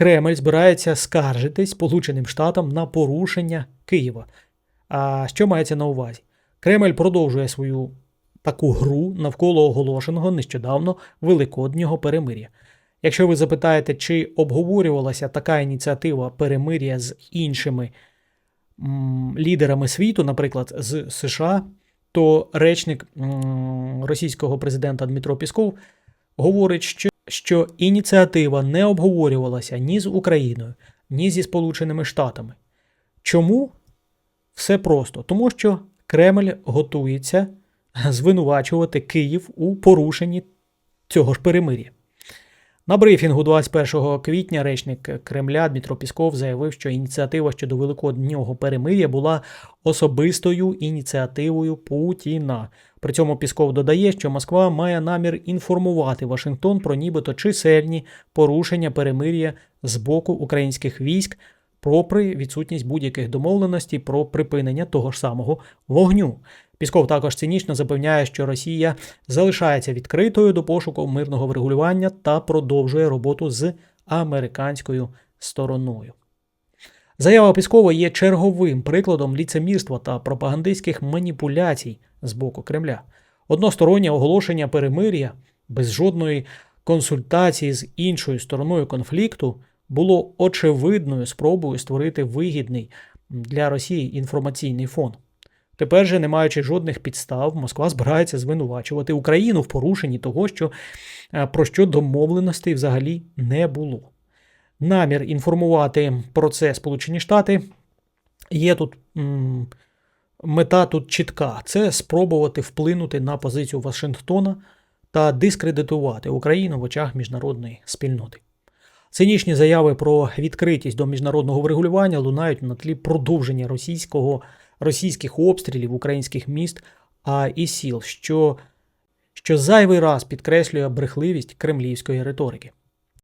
Кремль збирається скаржити Сполученим Штатам на порушення Києва. А що мається на увазі? Кремль продовжує свою таку гру навколо оголошеного нещодавно великоднього перемир'я. Якщо ви запитаєте, чи обговорювалася така ініціатива перемир'я з іншими м, лідерами світу, наприклад, з США, то речник м, російського президента Дмитро Пісков говорить, що, що ініціатива не обговорювалася ні з Україною, ні зі Сполученими Штатами. Чому? Все просто. Тому що Кремль готується звинувачувати Київ у порушенні цього ж перемир'я. На брифінгу 21 квітня речник Кремля Дмитро Пісков заявив, що ініціатива щодо великоднього перемир'я була особистою ініціативою Путіна. При цьому Пісков додає, що Москва має намір інформувати Вашингтон про нібито чисельні порушення перемир'я з боку українських військ, попри відсутність будь-яких домовленостей про припинення того ж самого вогню. Пісков також цинічно запевняє, що Росія залишається відкритою до пошуку мирного врегулювання та продовжує роботу з американською стороною. Заява Піскова є черговим прикладом ліцемірства та пропагандистських маніпуляцій з боку Кремля. Одностороннє оголошення перемир'я без жодної консультації з іншою стороною конфлікту було очевидною спробою створити вигідний для Росії інформаційний фон. Тепер же, не маючи жодних підстав, Москва збирається звинувачувати Україну в порушенні того, що, е, про що домовленостей взагалі не було. Намір інформувати про це Сполучені Штати є тут м, мета тут чітка: це спробувати вплинути на позицію Вашингтона та дискредитувати Україну в очах міжнародної спільноти. Цинічні заяви про відкритість до міжнародного врегулювання лунають на тлі продовження російського російських обстрілів українських міст а і сіл, що, що зайвий раз підкреслює брехливість кремлівської риторики.